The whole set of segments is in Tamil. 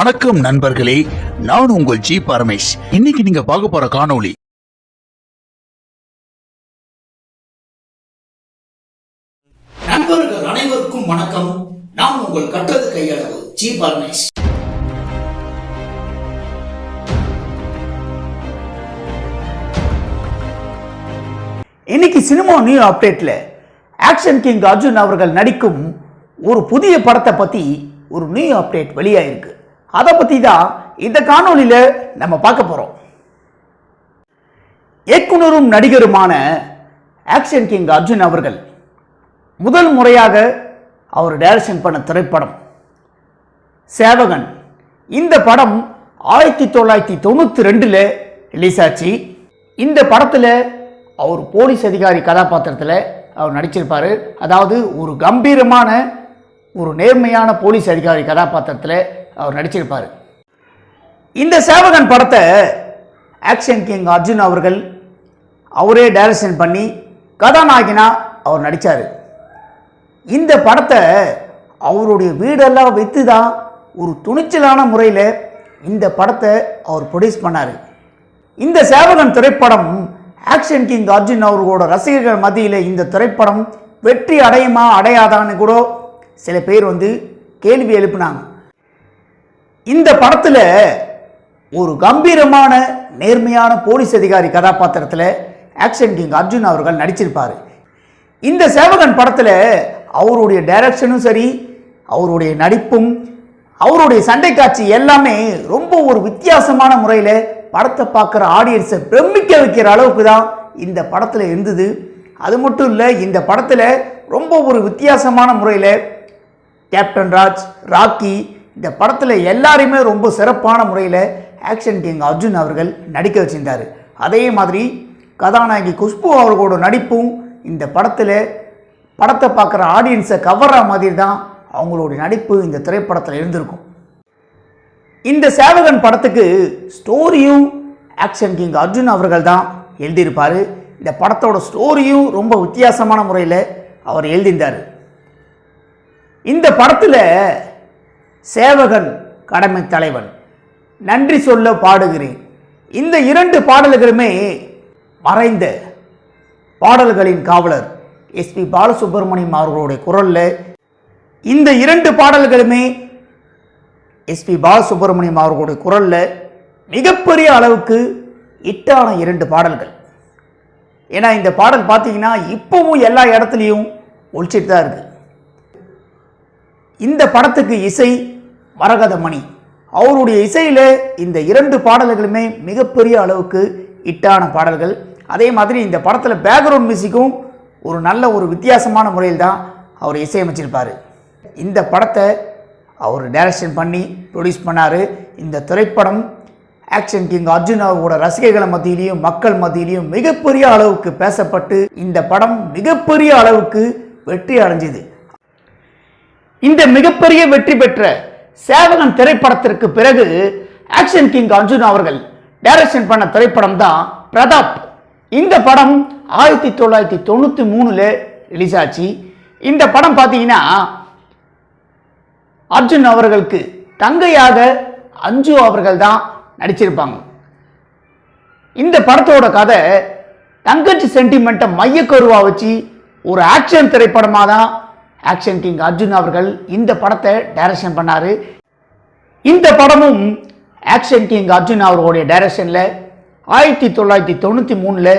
வணக்கம் நண்பர்களே நான் உங்கள் ஜி பரமேஷ். இன்னைக்கு நீங்க பார்க்க போற காணொளி நண்பர்கள் அனைவருக்கும் வணக்கம். நான் உங்கள் கட்டது கையளவு ஜி பரமேஷ். இன்னைக்கு சினிமா நியூ அப்டேட்ல ஆக்ஷன் கிங் அர்ஜுன் அவர்கள் நடிக்கும் ஒரு புதிய படத்தை பத்தி ஒரு நியூ அப்டேட் வெளியாயிருக்கு. அதை பற்றி தான் இந்த காணொலியில் நம்ம பார்க்க போகிறோம் இயக்குனரும் நடிகருமான ஆக்ஷன் கிங் அர்ஜுன் அவர்கள் முதல் முறையாக அவர் டைரக்ஷன் பண்ண திரைப்படம் சேவகன். இந்த படம் ஆயிரத்தி தொள்ளாயிரத்தி தொண்ணூற்றி ரெண்டில் ரிலீஸ் ஆச்சு. இந்த படத்தில் அவர் போலீஸ் அதிகாரி கதாபாத்திரத்தில் அவர் நடிச்சிருப்பார். அதாவது ஒரு கம்பீரமான ஒரு நேர்மையான போலீஸ் அதிகாரி கதாபாத்திரத்தில் அவர் நடிச்சிருப்பார். இந்த சேவகன் படத்தை ஆக்ஷன் கிங் அர்ஜுன் அவர்கள் அவரே டைரக்ஷன் பண்ணி கதாநாயகனா அவர் நடித்தார் இந்த படத்தை அவருடைய வீடெல்லாம் வைத்து தான் ஒரு துணிச்சலான முறையில் இந்த படத்தை அவர் ப்ரொடியூஸ் பண்ணார். இந்த சேவகன் திரைப்படம் ஆக்ஷன் கிங் அர்ஜுன் அவர்களோட ரசிகர்கள் மத்தியில் இந்த திரைப்படம் வெற்றி அடையுமா அடையாதான்னு கூட சில பேர் வந்து கேள்வி எழுப்பினாங்க. இந்த படத்தில் ஒரு கம்பீரமான நேர்மையான போலீஸ் அதிகாரி கதாபாத்திரத்தில் ஆக்ஷன் கிங் அர்ஜுன் அவர்கள் நடிச்சிருப்பார். இந்த சேவகன் படத்தில் அவருடைய டைரக்ஷனும் சரி அவருடைய நடிப்பும் அவருடைய சண்டை காட்சி எல்லாமே ரொம்ப ஒரு வித்தியாசமான முறையில் படத்தை பார்க்குற ஆடியன்ஸை பிரமிக்க வைக்கிற அளவுக்கு தான் இந்த படத்தில் இருந்தது. அது மட்டும் இல்லை இந்த படத்தில் ரொம்ப ஒரு வித்தியாசமான முறையில் கேப்டன் ராஜ் ராக்கி இந்த படத்தில் எல்லாரையுமே ரொம்ப சிறப்பான முறையில் ஆக்ஷன் கிங் அர்ஜுன் அவர்கள் நடிக்க வச்சிருந்தார். அதே மாதிரி கதாநாயகி குஷ்பு அவர்களோட நடிப்பும் இந்த படத்தில் படத்தை பார்க்குற ஆடியன்ஸை கவர்ற மாதிரி தான் அவங்களுடைய நடிப்பு இந்த திரைப்படத்தில் இருந்திருக்கும். இந்த சேவகன் படத்துக்கு ஸ்டோரியும் ஆக்ஷன் கிங் அர்ஜுன் அவர்கள் தான் எழுதியிருப்பார். இந்த படத்தோட ஸ்டோரியும் ரொம்ப வித்தியாசமான முறையில் அவர் எழுதியிருந்தார். இந்த படத்தில் சேவகன் கடமை தலைவன். நன்றி சொல்ல பாடுகிறேன். இந்த இரண்டு பாடல்களுமே மறைந்த பாடல்களின் காவலர் எஸ்பி பாலசுப்ரமணியம் அவர்களுடைய குரலில் இந்த இரண்டு பாடல்களுமே எஸ்பி பாலசுப்ரமணியம் அவர்களுடைய குரலில் மிகப்பெரிய அளவுக்கு இட்டான இரண்டு பாடல்கள். ஏன்னா இந்த பாடல் பார்த்தீங்கன்னா இப்போவும் எல்லா இடத்துலையும் ஒழிச்சிட்டு தான் இருக்குது இந்த படத்துக்கு இசை மரகதமணி. அவருடைய இசையில் இந்த இரண்டு பாடல்களுமே மிகப்பெரிய அளவுக்கு இட்டான பாடல்கள். அதே மாதிரி இந்த படத்தில் பேக்ரவுண்ட் மியூசிக்கும் ஒரு நல்ல ஒரு வித்தியாசமான முறையில் தான் அவர் இசையமைச்சிருப்பார். இந்த படத்தை அவர் டைரக்ஷன் பண்ணி ப்ரொடியூஸ் பண்ணார். இந்த திரைப்படம் ஆக்ஷன் கிங் அர்ஜுன் அவரோட ரசிகர்கள் மத்தியிலையும் மக்கள் மத்தியிலையும் மிகப்பெரிய அளவுக்கு பேசப்பட்டு இந்த படம் மிகப்பெரிய அளவுக்கு வெற்றி அடைஞ்சுது. இந்த மிகப்பெரிய வெற்றி பெற்ற சேவகன் திரைப்படத்திற்கு பிறகு ஆக்ஷன் கிங் அர்ஜுன் அவர்கள் டைரக்ஷன் பண்ண திரைப்படம் தான் பிரதாப். இந்த படம் ஆயிரத்தி தொள்ளாயிரத்தி தொண்ணூற்றி மூணில் ரிலீஸ் ஆச்சு. இந்த படம் பார்த்தீங்கன்னா அர்ஜுன் அவர்களுக்கு தங்கையாக அஞ்சு அவர்கள் தான் நடிச்சிருப்பாங்க. இந்த படத்தோட கதை தங்கச்சி சென்டிமெண்ட்டை மையக்கருவா வச்சு ஒரு ஆக்ஷன் திரைப்படமாக தான் ஆக்ஷன் கிங் அர்ஜுன் அவர்கள் இந்த படத்தை டைரக்ஷன் பண்ணார். இந்த படமும் ஆக்ஷன் கிங் அர்ஜுன் அவர்களுடைய டைரக்ஷனில் ஆயிரத்தி தொள்ளாயிரத்தி தொண்ணூற்றி மூணில்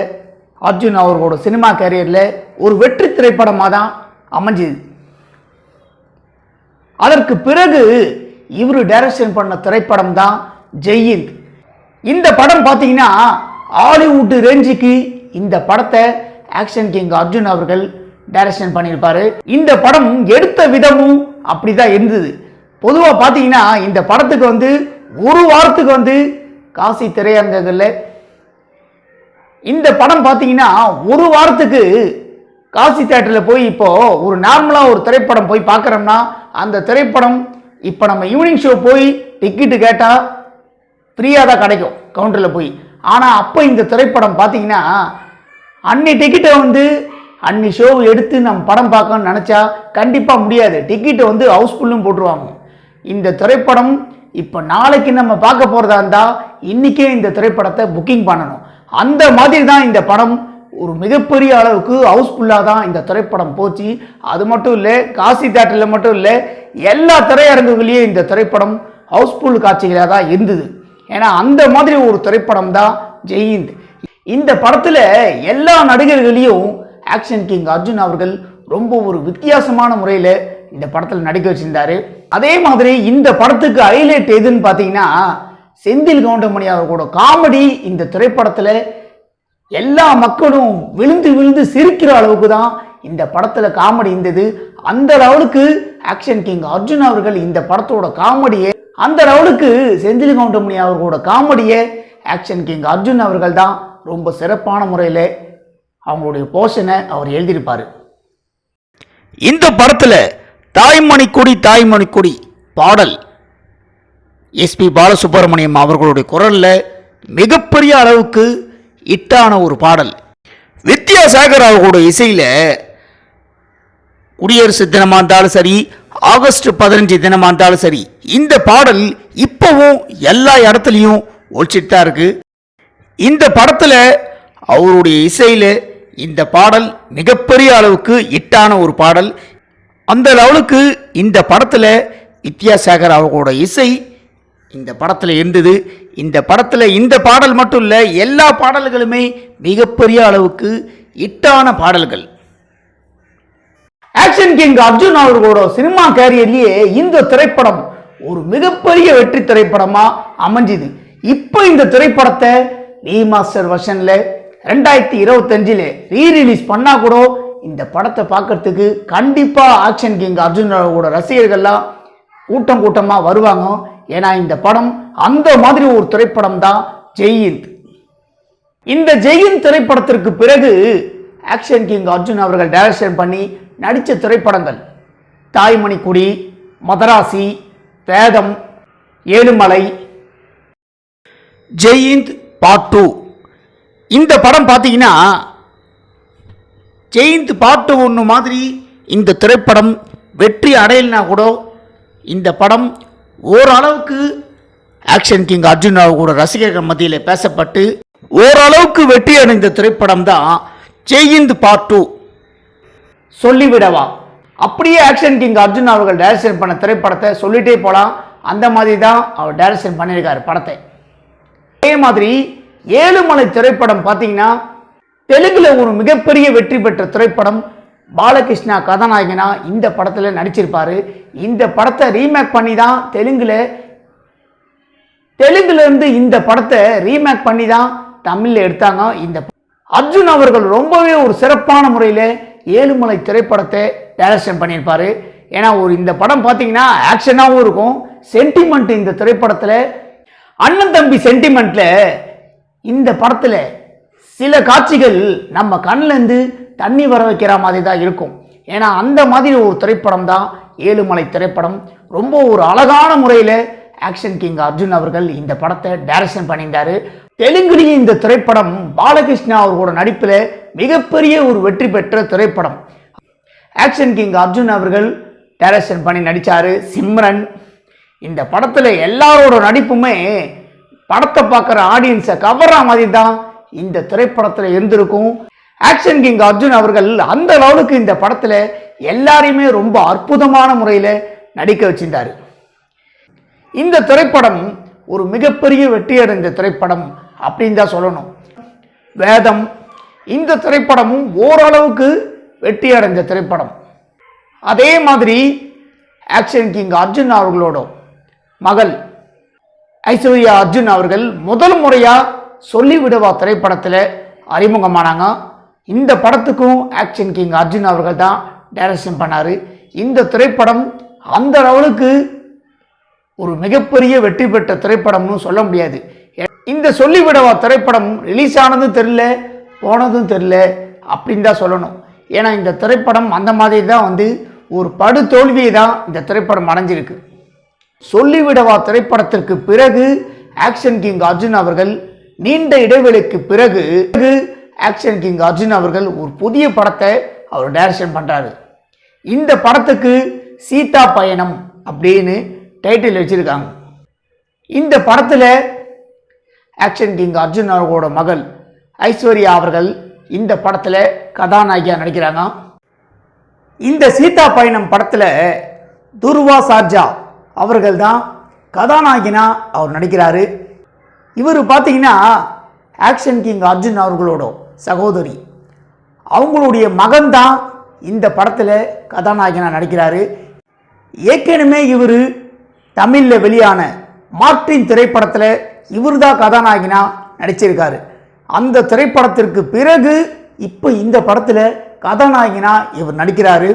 அர்ஜுன் அவர்களோட சினிமா கேரியரில் ஒரு வெற்றி திரைப்படமாக தான் அமைஞ்சுது. அதற்கு பிறகு இவர் டைரக்ஷன் பண்ண திரைப்படம் தான் ஜெயிந்த் இந்த படம் பார்த்தீங்கன்னா ஹாலிவுட் ரேஞ்சுக்கு இந்த படத்தை ஆக்ஷன் கிங் அர்ஜுன் அவர்கள் டைரக்ஷன் பண்ணியிருப்பாரு இந்த படம் எடுத்த விதமும் அப்படி தான் இருந்தது. பொதுவாக பார்த்தீங்கன்னா இந்த படத்துக்கு வந்து ஒரு வாரத்துக்கு வந்து காசி திரையரங்குகளில் இந்த படம் பார்த்தீங்கன்னா ஒரு வாரத்துக்கு காசி தேட்டரில் போய் இப்போது ஒரு நார்மலாக ஒரு திரைப்படம் போய் பார்க்குறோம்னா அந்த திரைப்படம் இப்போ நம்ம ஈவினிங் ஷோ போய் டிக்கெட்டு கேட்டால் ஃப்ரீயாக தான் கிடைக்கும் கவுண்டரில் போய். ஆனால் அப்போ இந்த திரைப்படம் பார்த்தீங்கன்னா அன்னி டிக்கெட்டை வந்து அன்னி ஷோ எடுத்து நம்ம படம் பார்க்கணும்னு நினச்சா கண்டிப்பாக முடியாது. டிக்கெட்டை வந்து ஹவுஸ்ஃபுல்லும் போட்டுருவாங்க. இந்த திரைப்படம் இப்போ நாளைக்கு நம்ம பார்க்க போகிறதா இருந்தால் இன்றைக்கே இந்த திரைப்படத்தை புக்கிங் பண்ணணும். அந்த மாதிரி தான் இந்த படம். ஒரு மிகப்பெரிய அளவுக்கு ஹவுஸ்ஃபுல்லாக தான் இந்த திரைப்படம் போச்சு. அது மட்டும் இல்லை காசி தேட்டரில் மட்டும் இல்லை எல்லா திரையரங்குகளையும் இந்த திரைப்படம் ஹவுஸ்ஃபுல் காட்சிகளாக தான் இருந்தது. ஏன்னா அந்த மாதிரி ஒரு திரைப்படம் தான் ஜெயிந்த் இந்த படத்தில் எல்லா நடிகர்களையும் ஆக்ஷன் கிங் அர்ஜுன் அவர்கள் ரொம்ப ஒரு வித்தியாசமான முறையில் இந்த படத்தில் நடிக்க வச்சிருந்தாரு. அதே மாதிரி இந்த படத்துக்கு ஹைலைட் எதுன்னு பார்த்தீங்கன்னா செந்தில் கவுண்டமணி அவர்களோட காமெடி இந்த திரைப்படத்தில் எல்லா மக்களும் விழுந்து விழுந்து சிரிக்கிற அளவுக்கு தான் இந்த படத்தில் காமெடி இருந்தது. அந்த லெவலுக்கு ஆக்ஷன் கிங் அர்ஜுன் அவர்கள் இந்த படத்தோட காமெடியை அந்த லெவலுக்கு செந்தில் கவுண்டமணி அவர்களோட காமெடியை ஆக்ஷன் கிங் அர்ஜுன் அவர்கள் தான் ரொம்ப சிறப்பான முறையில் அவங்களுடைய போர்ஷனை அவர் எழுதியிருப்பார். இந்த படத்தில் தாய்மணி கொடி தாய்மணி கொடி பாடல் எஸ்பி பாலசுப்ரமணியம் அவர்களுடைய குரலில் மிகப்பெரிய அளவுக்கு இட்டான ஒரு பாடல். வித்யாசாகர் அவர்களுடைய இசையில் குடியரசு தினமாக இருந்தாலும் சரி ஆகஸ்ட் பதினஞ்சு தினமாக இருந்தாலும் சரி இந்த பாடல் இப்போவும் எல்லா இடத்துலையும் ஒழிச்சிட்டு தான் இருக்குது இந்த படத்தில் அவருடைய இசையில் இந்த பாடல் மிகப்பெரிய அளவுக்கு இட்டான ஒரு பாடல். அந்த லெவலுக்கு இந்த படத்தில் வித்யாசாகர் அவர்களோட இசை இந்த படத்தில் இருந்தது. இந்த படத்தில் இந்த பாடல் மட்டும் இல்லை எல்லா பாடல்களுமே மிகப்பெரிய அளவுக்கு இட்டான பாடல்கள். ஆக்ஷன் கிங் அர்ஜுன் அவர்களோட சினிமா கேரியர்லேயே இந்த திரைப்படம் ஒரு மிகப்பெரிய வெற்றி திரைப்படமாக அமைஞ்சுது. இப்போ இந்த திரைப்படத்தை ரீமாஸ்டர் வர்ஷனில் ரெண்டாயிரத்தி இருபத்தஞ்சில் ரீ ரிலீஸ் கூட இந்த படத்தை பார்க்கறதுக்கு கண்டிப்பாக ஆக்ஷன் கிங் அர்ஜுன் அவர்களோட ரசிகர்கள்லாம் கூட்டம் கூட்டமாக வருவாங்க. ஏன்னா இந்த படம் அந்த மாதிரி ஒரு திரைப்படம் தான் ஜெயிந்த் இந்த ஜெயின் திரைப்படத்திற்கு பிறகு ஆக்ஷன் கிங் அர்ஜுன் அவர்கள் டைரக்ஷன் பண்ணி நடித்த திரைப்படங்கள். தாய்மணிக்குடி மதராசி வேதம் ஏழுமலை. ஜெயிந்த் பார்ட் டூ இந்த படம் பார்த்தீங்கன்னா ஜெயந்த் பாட்டு ஒன்று மாதிரி இந்த திரைப்படம் வெற்றி அடையலைனா கூட இந்த படம் ஓரளவுக்கு ஆக்ஷன் கிங் அர்ஜுன் கூட ரசிகர்கள் மத்தியில் பேசப்பட்டு ஓரளவுக்கு வெற்றி அடைந்த திரைப்படம் தான் ஜெயந்த் பார்ட் டூ சொல்லிவிடவா? அப்படியே ஆக்ஷன் கிங் அர்ஜுன் அவர்கள் டைரக்ஷன் பண்ண திரைப்படத்தை சொல்லிட்டே போகலாம் அந்த மாதிரி தான் அவர் டைரக்ஷன் பண்ணியிருக்காரு படத்தை. அதே மாதிரி ஏழுமலை திரைப்படம் பார்த்தீங்கன்னா தெலுங்கில் ஒரு மிகப்பெரிய வெற்றி பெற்ற திரைப்படம் பாலகிருஷ்ணா கதாநாயகனா இந்த படத்தில் நடிச்சிருப்பார். இந்த படத்தை ரீமேக் பண்ணி தான் தெலுங்கில் தெலுங்குலேருந்து இந்த படத்தை ரீமேக் பண்ணி தான் தமிழில் எடுத்தாங்க இந்த அர்ஜுன் அவர்கள் ரொம்பவே ஒரு சிறப்பான முறையில் ஏழுமலை திரைப்படத்தை டைரக்ஷன் பண்ணியிருப்பார். ஏன்னா ஒரு இந்த படம் பார்த்தீங்கன்னா ஆக்ஷனாகவும் இருக்கும். சென்டிமெண்ட் இந்த திரைப்படத்தில் அண்ணன் தம்பி சென்டிமெண்ட்டில் இந்த படத்தில் சில காட்சிகள் நம்ம கண்ணிலேருந்து தண்ணி வர வைக்கிற மாதிரி தான் இருக்கும். ஏன்னா அந்த மாதிரி ஒரு திரைப்படம் தான் ஏழுமலை திரைப்படம். ரொம்ப ஒரு அழகான முறையில் ஆக்ஷன் கிங் அர்ஜுன் அவர்கள் இந்த படத்தை டைரக்ஷன் பண்ணியிருந்தாரு. தெலுங்குலேயும் இந்த திரைப்படம் பாலகிருஷ்ணா அவர்களோட நடிப்பில் மிகப்பெரிய ஒரு வெற்றி பெற்ற திரைப்படம். ஆக்ஷன் கிங் அர்ஜுன் அவர்கள் டைரக்ஷன் பண்ணி நடித்தார் சிம்ரன். இந்த படத்தில் எல்லாரோட நடிப்புமே படத்தை பார்க்குற ஆடியன்ஸை கவர்ற மாதிரி தான் இந்த திரைப்படத்தில் இருந்திருக்கும். ஆக்ஷன் கிங் அர்ஜுன் அவர்கள் அந்த லெவலுக்கு இந்த படத்தில் எல்லாரையுமே ரொம்ப அற்புதமான முறையில் நடிக்க வச்சிருந்தார். இந்த திரைப்படம் ஒரு மிகப்பெரிய வெற்றி அடைந்த திரைப்படம் அப்படின்னு தான் சொல்லணும். வேதம் இந்த திரைப்படமும் ஓரளவுக்கு வெற்றி அடைந்த திரைப்படம். அதே மாதிரி ஆக்ஷன் கிங் அர்ஜுன் அவர்களோட மகள் ஐஸ்வர்யா அர்ஜுன் அவர்கள் முதல் முறையாக சொல்லிவிடவா திரைப்படத்தில் அறிமுகமானாங்க. இந்த படத்துக்கும் ஆக்ஷன் கிங் அர்ஜுன் அவர்கள் தான் டைரக்ஷன் பண்ணார். இந்த திரைப்படம் அந்த லெவலுக்கு ஒரு மிகப்பெரிய வெற்றி பெற்ற திரைப்படம்னு சொல்ல முடியாது. இந்த சொல்லிவிடவா திரைப்படம் ரிலீஸ் ஆனதும் தெரில போனதும் தெரில அப்படின்னு தான் சொல்லணும். ஏன்னா இந்த திரைப்படம் அந்த மாதிரி தான் வந்து ஒரு படு தோல்வியை தான் இந்த திரைப்படம் அடைஞ்சிருக்கு. சொல்லிவிடவா திரைப்படத்திற்கு பிறகு ஆக்ஷன் கிங் அர்ஜுன் அவர்கள் நீண்ட இடைவெளிக்கு பிறகு ஆக்ஷன் கிங் அர்ஜுன் அவர்கள் ஒரு புதிய படத்தை அவர் டைரக்ஷன் பண்ணுறாரு இந்த படத்துக்கு சீதா பயணம் அப்படின்னு டைட்டில் வச்சிருக்காங்க. இந்த படத்தில் ஆக்ஷன் கிங் அர்ஜுன் அவர்களோட மகள் ஐஸ்வர்யா அவர்கள் இந்த படத்தில் கதாநாயகியாக நடிக்கிறாங்க. இந்த சீதா பயணம் படத்தில் துர்வா சார்ஜா அவர்கள் தான் கதாநாயகினா அவர் நடிக்கிறாரு. இவர் பார்த்தீங்கன்னா ஆக்ஷன் கிங் அர்ஜுன் அவர்களோட சகோதரி. அவங்களுடைய மகன்தான் இந்த படத்தில் கதாநாயகனாக நடிக்கிறாரு. ஏற்கனவே இவர் தமிழில் வெளியான மார்டின் திரைப்படத்தில் இவர் தான் கதாநாயகனாக நடிச்சிருக்காரு. அந்த திரைப்படத்திற்கு பிறகு இப்போ இந்த படத்தில் கதாநாயகனாக இவர் நடிக்கிறாரு.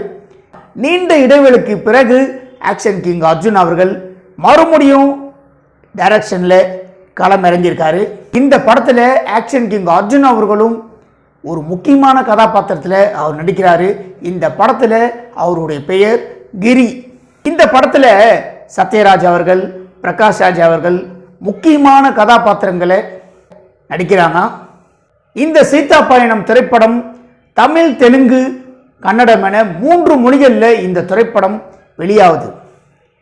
நீண்ட இடைவெளிக்கு பிறகு ஆக்ஷன் கிங் அர்ஜுன் அவர்கள் மறுபடியும் டைரக்ஷனில் களம் இறங்கியிருக்காரு. இந்த படத்தில் ஆக்ஷன் கிங் அர்ஜுன் அவர்களும் ஒரு முக்கியமான கதாபாத்திரத்தில் அவர் நடிக்கிறார். இந்த படத்தில் அவருடைய பெயர் கிரி. இந்த படத்தில் சத்யராஜ் அவர்கள் பிரகாஷ் ராஜ் அவர்கள் முக்கியமான கதாபாத்திரங்களை நடிக்கிறாங்க. இந்த சீதா பயணம் திரைப்படம் தமிழ் தெலுங்கு கன்னடம் என மூன்று மொழிகளில் இந்த திரைப்படம் வெளியாகுது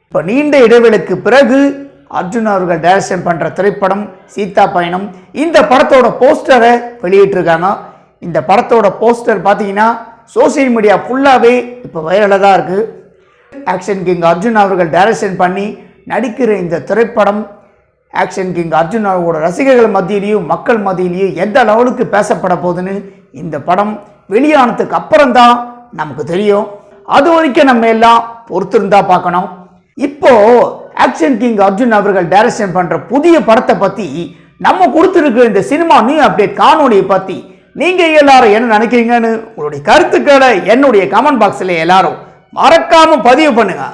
இப்போ நீண்ட இடைவெளிக்கு பிறகு அர்ஜுன் அவர்கள் டைரக்ஷன் பண்ணுற திரைப்படம் சீதா பயணம் இந்த படத்தோட போஸ்டரை வெளியிட்டிருக்காங்க. இந்த படத்தோட போஸ்டர் பார்த்தீங்கன்னா சோஷியல் மீடியா ஃபுல்லாகவே இப்போ வைரலாக தான் இருக்குது ஆக்ஷன் கிங் அர்ஜுன் அவர்கள் டைரக்ஷன் பண்ணி நடிக்கிற இந்த திரைப்படம் ஆக்ஷன் கிங் அர்ஜுன் அவர்களோட ரசிகர்கள் மத்தியிலையும் மக்கள் மத்தியிலையும் எந்த லெவலுக்கு பேசப்பட போகுதுன்னு இந்த படம் வெளியானதுக்கு அப்புறம்தான் நமக்கு தெரியும். அது வரைக்கும் நம்ம எல்லாம் பொறுத்திருந்தா பார்க்கணும். இப்போ ஆக்ஷன் கிங் அர்ஜுன் அவர்கள் டைரக்ஷன் பண்ற புதிய படத்தை பத்தி நம்ம கொடுத்துருக்கிற இந்த சினிமா நியூ அப்டேட் காணொலியை பத்தி நீங்க எல்லாரும் என்ன நினைக்கிறீங்கன்னு உங்களுடைய கருத்துக்களை என்னுடைய கமெண்ட் பாக்ஸ்ல எல்லாரும் மறக்காம பதிவு பண்ணுங்க.